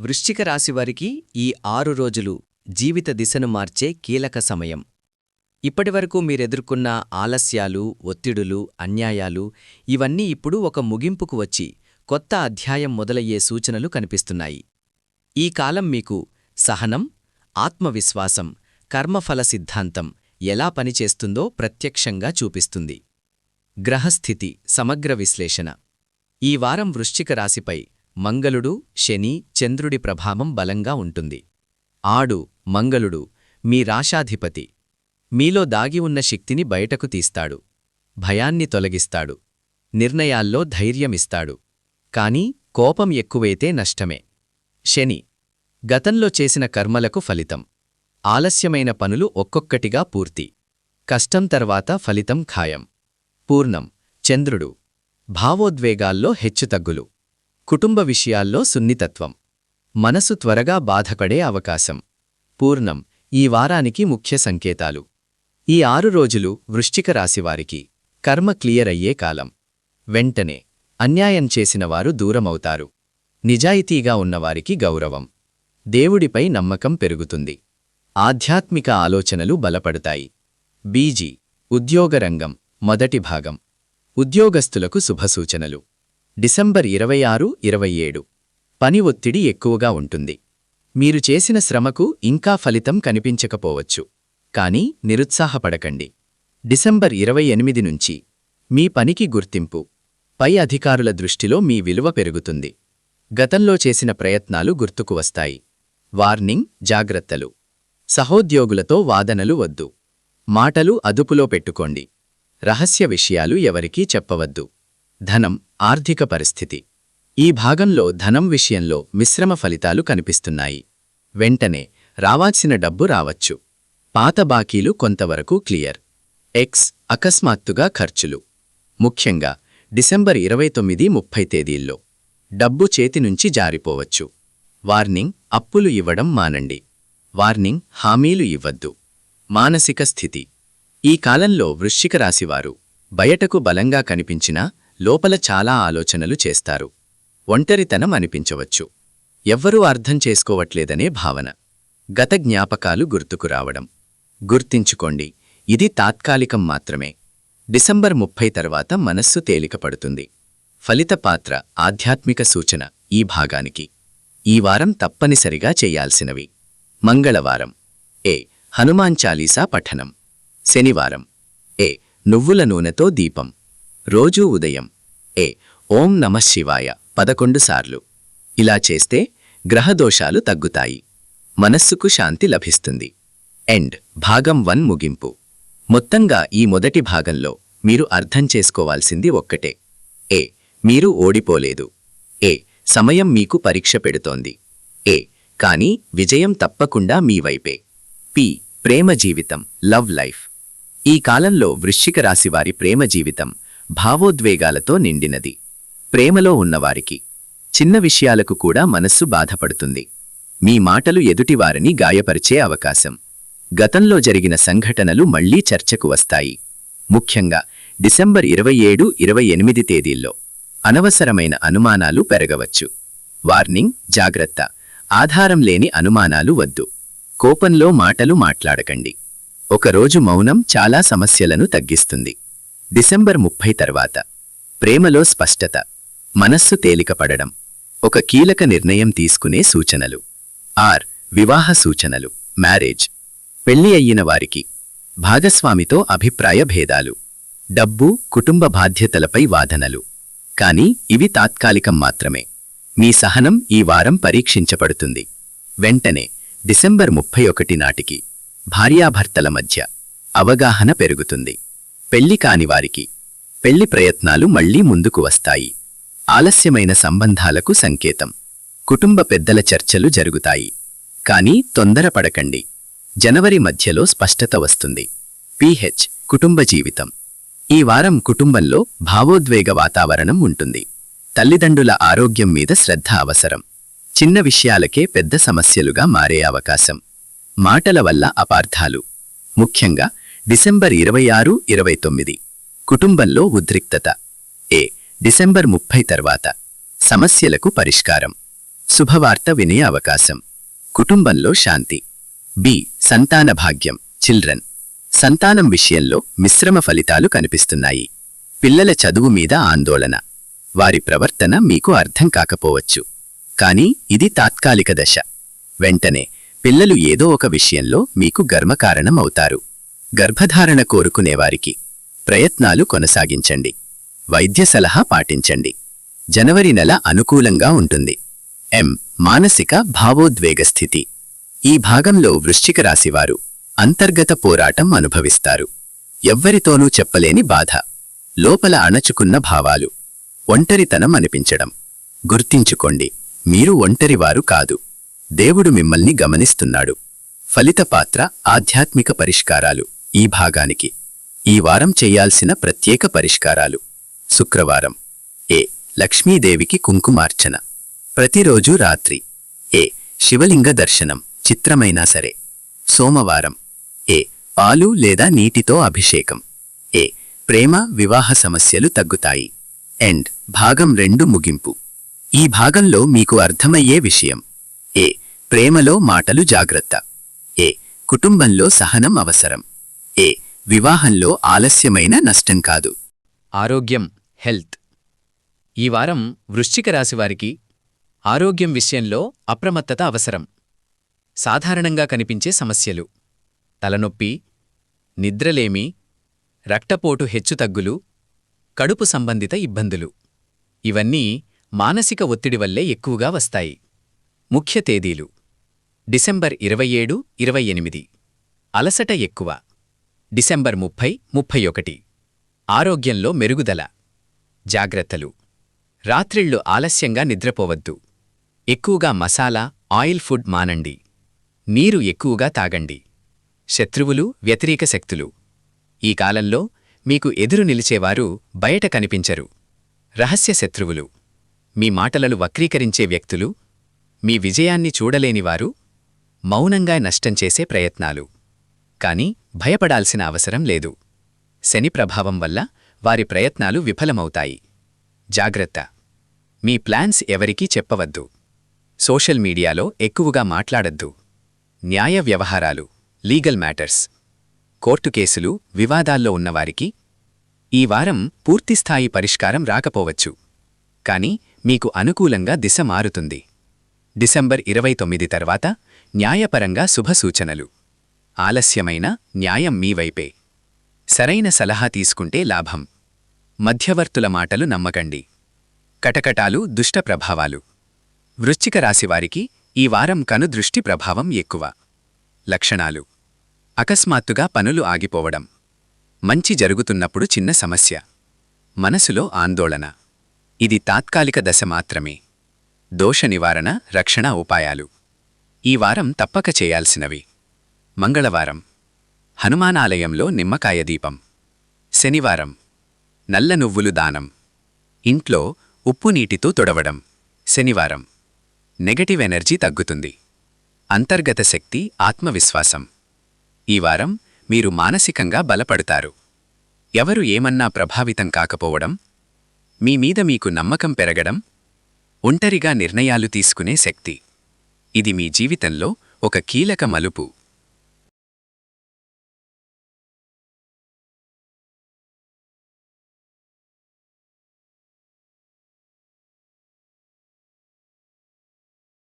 వృశ్చిక రాశివారికి ఈ ఆరు రోజులు జీవిత దిశను మార్చే కీలక సమయం. ఇప్పటివరకు మీరెదుర్కొన్న ఆలస్యాలు ఒత్తిడులు అన్యాయాలు ఇవన్నీ ఇప్పుడు ఒక ముగింపుకు వచ్చి కొత్త అధ్యాయం మొదలయ్యే సూచనలు కనిపిస్తున్నాయి. ఈ కాలం మీకు సహనం ఆత్మవిశ్వాసం కర్మఫల సిద్ధాంతం ఎలా పనిచేస్తుందో ప్రత్యక్షంగా చూపిస్తుంది. గ్రహస్థితి సమగ్ర విశ్లేషణ. ఈ వారం వృశ్చిక రాశిపై మంగళుడు శని చంద్రుడి ప్రభావం బలంగా ఉంటుంది. ఆడు మంగళుడు మీ రాశాధిపతి. మీలో దాగి ఉన్న శక్తిని బయటకు తీస్తాడు. భయాన్ని తొలగిస్తాడు. నిర్ణయాల్లో ధైర్యమిస్తాడు. కాని కోపం ఎక్కువైతే నష్టమే. శని గతంలో చేసిన కర్మలకు ఫలితం. ఆలస్యమైన పనులు ఒక్కొక్కటిగా పూర్తి. కష్టం తర్వాత ఫలితం ఖాయం. పూర్ణం చంద్రుడు. భావోద్వేగాల్లో హెచ్చుతగ్గులు. కుటుంబ విషయాల్లో సున్నితత్వం. మనసు త్వరగా బాధపడే అవకాశం. పూర్ణం. ఈ వారానికి ముఖ్య సంకేతాలు. ఈ ఆరు రోజులు వృశ్చిక రాశివారికి. కర్మ క్లియర్ అయ్యే కాలం. వెంటనే. అన్యాయం చేసినవారు దూరమవుతారు. నిజాయితీగా ఉన్నవారికి గౌరవం. దేవుడిపై నమ్మకం పెరుగుతుంది. ఆధ్యాత్మిక ఆలోచనలు బలపడతాయి. బీజీ. ఉద్యోగరంగం మొదటి భాగం. ఉద్యోగస్తులకు శుభసూచనలు. డిసెంబర్ ఇరవై ఆరు ఇరవై ఏడు. పని ఒత్తిడి ఎక్కువగా ఉంటుంది. మీరు చేసిన శ్రమకు ఇంకా ఫలితం కనిపించకపోవచ్చు. కానీ నిరుత్సాహపడకండి. డిసెంబర్ ఇరవై ఎనిమిది నుంచి మీ పనికి గుర్తింపు. పై అధికారుల దృష్టిలో మీ విలువ పెరుగుతుంది. గతంలో చేసిన ప్రయత్నాలు గుర్తుకు వస్తాయి. వార్నింగ్ జాగ్రత్తలు. సహోద్యోగులతో వాదనలు వద్దు. మాటలు అదుపులో పెట్టుకోండి. రహస్య విషయాలు ఎవరికీ చెప్పవద్దు. ధనం ఆర్థిక పరిస్థితి. ఈ భాగంలో ధనం విషయంలో మిశ్రమ ఫలితాలు కనిపిస్తున్నాయి. వెంటనే రావాల్సిన డబ్బు రావచ్చు. పాత బాకీలు కొంతవరకు క్లియర్. ఎక్స్ అకస్మాత్తుగా ఖర్చులు. ముఖ్యంగా డిసెంబర్ ఇరవై తొమ్మిది ముప్పై తేదీల్లో. డబ్బు చేతి నుంచి జారిపోవచ్చు. వార్నింగ్ అప్పులు ఇవ్వడం మానండి. వార్నింగ్ హామీలు ఇవ్వద్దు. మానసిక స్థితి. ఈ కాలంలో వృశ్చిక రాశివారు బయటకు బలంగా కనిపించినా లోపల చాలా ఆలోచనలు చేస్తారు. ఒంటరితనం అనిపించవచ్చు. ఎవ్వరూ అర్థం చేసుకోవట్లేదనే భావన. గత జ్ఞాపకాలు గుర్తుకు రావడం. గుర్తించుకోండి ఇది తాత్కాలికం మాత్రమే. డిసెంబర్ ముప్పై తర్వాత మనస్సు తేలికపడుతుంది. ఫలిత పాత్ర ఆధ్యాత్మిక సూచన ఈ భాగానికి. ఈ వారం తప్పనిసరిగా చేయాల్సినవి. మంగళవారం. ఏ హనుమాన్ చాలీసా పఠనం. శనివారం. ఏ నువ్వుల నూనెతో దీపం. రోజూ ఉదయం. ఏ ఓం నమశివాయ పదకొండు సార్లు. ఇలా చేస్తే గ్రహదోషాలు తగ్గుతాయి. మనస్సుకు శాంతి లభిస్తుంది. ఎండ్ భాగం వన్ ముగింపు. మొత్తంగా ఈ మొదటి భాగంలో మీరు అర్థం చేసుకోవాల్సింది ఒక్కటే. ఏ మీరు ఓడిపోలేదు. ఏ సమయం మీకు పరీక్ష పెడుతోంది. ఏ కానీ విజయం తప్పకుండా మీ వైపే. పి ప్రేమ జీవితం లవ్ లైఫ్. ఈ కాలంలో వృశ్చిక రాశివారి ప్రేమ జీవితం భావోద్వేగాలతో నిండినది. ప్రేమలో ఉన్నవారికి చిన్న విషయాలకు కూడా మనస్సు బాధపడుతుంది. మీ మాటలు ఎదుటివారిని గాయపరిచే అవకాశం. గతంలో జరిగిన సంఘటనలు మళ్ళీ చర్చకు వస్తాయి. ముఖ్యంగా డిసెంబర్ ఇరవై ఏడు ఇరవై ఎనిమిది తేదీల్లో అనవసరమైన అనుమానాలు పెరగవచ్చు. వార్నింగ్ జాగ్రత్త. ఆధారం లేని అనుమానాలు వద్దు. కోపంలో మాటలు మాట్లాడకండి. ఒకరోజు మౌనం చాలా సమస్యలను తగ్గిస్తుంది. డిసెంబర్ ముప్పై తర్వాత. ప్రేమలో స్పష్టత. మనస్సు తేలికపడడం. ఒక కీలక నిర్ణయం తీసుకునే సూచనలు. ఆర్. వివాహ సూచనలు. మ్యారేజ్. పెళ్ళి అయ్యిన వారికి. భాగస్వామితో అభిప్రాయ భేదాలు. డబ్బు కుటుంబ బాధ్యతలపై వాదనలు. కాని ఇవి తాత్కాలికం మాత్రమే. మీ సహనం ఈ వారం పరీక్షించబడుతుంది. వెంటనే డిసెంబర్ ముప్పై ఒకటి నాటికి. భార్యాభర్తల మధ్య. అవగాహన పెరుగుతుంది. పెళ్ళి కానివారికి పెళ్ళి ప్రయత్నాలు మళ్ళీ ముందుకు వస్తాయి. ఆలస్యమైన సంబంధాలకు సంకేతం. కుటుంబ పెద్దల చర్చలు జరుగుతాయి. కానీ తొందరపడకండి. జనవరి మధ్యలో స్పష్టత వస్తుంది. పిహెచ్ కుటుంబ జీవితం. ఈ వారం కుటుంబంలో భావోద్వేగ వాతావరణం ఉంటుంది. తల్లిదండ్రుల ఆరోగ్యం మీద శ్రద్ధ అవసరం. చిన్న విషయాలకే పెద్ద సమస్యలుగా మారే అవకాశం. మాటల వల్ల అపార్థాలు. ముఖ్యంగా డిసెంబర్ ఇరవై ఆరు ఇరవై తొమ్మిది. కుటుంబంలో ఉద్రిక్తత. ఏ. డిసెంబర్ ముప్పై తర్వాత. సమస్యలకు పరిష్కారం. శుభవార్త వినే అవకాశం. కుటుంబంలో శాంతి. బి. సంతాన భాగ్యం. చిల్డ్రన్. సంతానం విషయంలో మిశ్రమ ఫలితాలు కనిపిస్తున్నాయి. పిల్లల చదువు మీద ఆందోళన. వారి ప్రవర్తన మీకు అర్థం కాకపోవచ్చు. కానీ ఇది తాత్కాలిక దశ. వెంటనే పిల్లలు ఏదో ఒక విషయంలో మీకు గర్మకారణం అవుతారు గర్భధారణ కోరుకునేవారికి ప్రయత్నాలు కొనసాగించండి. వైద్య సలహా పాటించండి. జనవరి నెల అనుకూలంగా ఉంటుంది. ఎం. మానసిక భావోద్వేగ స్థితి. ఈ భాగంలో వృశ్చిక రాశివారు అంతర్గత పోరాటం అనుభవిస్తారు. ఎవ్వరితోనూ చెప్పలేని బాధ. లోపల అణచుకున్న భావాలు. ఒంటరితనం అనిపించడం. గుర్తించుకోండి. మీరు ఒంటరివారు కాదు. దేవుడు మిమ్మల్ని గమనిస్తున్నాడు. ఫలిత పాత్ర ఆధ్యాత్మిక పరిష్కారాలు. ఈ భాగానికి ఈ వారం చేయాల్సిన ప్రత్యేక పరిష్కారాలు. శుక్రవారం. ఏ. లక్ష్మీదేవికి కుంకుమార్చన. ప్రతిరోజు రాత్రి. ఏ. శివలింగ దర్శనం. చిత్రమైనా సరే. సోమవారం. ఏ. పాలు లేదా నీటితో అభిషేకం. ఏ. ప్రేమ వివాహ సమస్యలు తగ్గుతాయి. ఎండ్. భాగం రెండు ముగింపు. ఈ భాగంలో మీకు అర్థమయ్యే విషయం. ఏ. ప్రేమలో మాటలు జాగ్రత్త. ఏ. కుటుంబంలో సహనం అవసరం. ఏ వివాహంలో ఆలస్యమైన నష్టం కాదు. ఆరోగ్యం హెల్త్. ఈ వారం వృశ్చిక రాశివారికి ఆరోగ్యం విషయంలో అప్రమత్తత అవసరం. సాధారణంగా కనిపించే సమస్యలు. తలనొప్పి నిద్రలేమి రక్తపోటు హెచ్చుతగ్గులు కడుపు సంబంధిత ఇబ్బందులు. ఇవన్నీ మానసిక ఒత్తిడి వల్లే ఎక్కువగా వస్తాయి. ముఖ్య తేదీలు. డిసెంబర్ ఇరవై ఏడు ఇరవై ఎనిమిది. అలసట ఎక్కువ. డిసెంబర్ ముప్పై ముప్పై ఒకటి. ఆరోగ్యంలో మెరుగుదల. జాగ్రత్తలు. రాత్రిళ్ళు ఆలస్యంగా నిద్రపోవద్దు. ఎక్కువగా మసాలా ఆయిల్ ఫుడ్ మానండి. నీరు ఎక్కువగా తాగండి. శత్రువులు వ్యతిరేక శక్తులు. ఈ కాలంలో మీకు ఎదురు నిలిచేవారు బయట కనిపించరు. రహస్య శత్రువులు. మీ మాటలను వక్రీకరించే వ్యక్తులు. మీ విజయాన్ని చూడలేనివారు. మౌనంగా నష్టంచేసే ప్రయత్నాలు. కాని భయపడాల్సిన అవసరం లేదు. శని ప్రభావం వల్ల వారి ప్రయత్నాలు విఫలమవుతాయి. జాగ్రత్త. మీ ప్లాన్స్ ఎవరికీ చెప్పవద్దు. సోషల్ మీడియాలో ఎక్కువగా మాట్లాడద్దు. న్యాయ వ్యవహారాలు లీగల్ మ్యాటర్స్. కోర్టు కేసులు వివాదాల్లో ఉన్నవారికి ఈ వారం పూర్తిస్థాయి పరిష్కారం రాకపోవచ్చు. కాని మీకు అనుకూలంగా దిశ మారుతుంది. డిసెంబర్ ఇరవై తొమ్మిది తర్వాత న్యాయపరంగా శుభసూచనలు ఆలస్యమైన న్యాయం మీ వైపే. సరైన సలహా తీసుకుంటే లాభం. మధ్యవర్తుల మాటలు నమ్మకండి. కటకటాలు దుష్ట ప్రభావాలు. వృశ్చిక రాశివారికి ఈ వారం కనుదృష్టి ప్రభావం ఎక్కువ. లక్షణాలు. అకస్మాత్తుగా పనులు ఆగిపోవడం. మంచి జరుగుతున్నప్పుడు చిన్న సమస్య. మనసులో ఆందోళన. ఇది తాత్కాలిక దశ మాత్రమే. దోష నివారణ రక్షణ ఉపాయాలు. ఈ వారం తప్పక చేయాల్సినవి. మంగళవారం. హనుమానాలయంలో నిమ్మకాయ దీపం. శనివారం. నల్ల నువ్వులు దానం. ఇంట్లో ఉప్పు నీటితో తొడవడం. శనివారం. నెగటివ్ ఎనర్జీ తగ్గుతుంది. అంతర్గత శక్తి ఆత్మవిశ్వాసం. ఈ వారం మీరు మానసికంగా బలపడతారు. ఎవరు ఏమన్నా ప్రభావితం కాకపోవడం మీ మీద మీకు నమ్మకం పెరగడం ఒంటరిగా నిర్ణయాలు తీసుకునే శక్తి. ఇది మీ జీవితంలో ఒక కీలక మలుపు.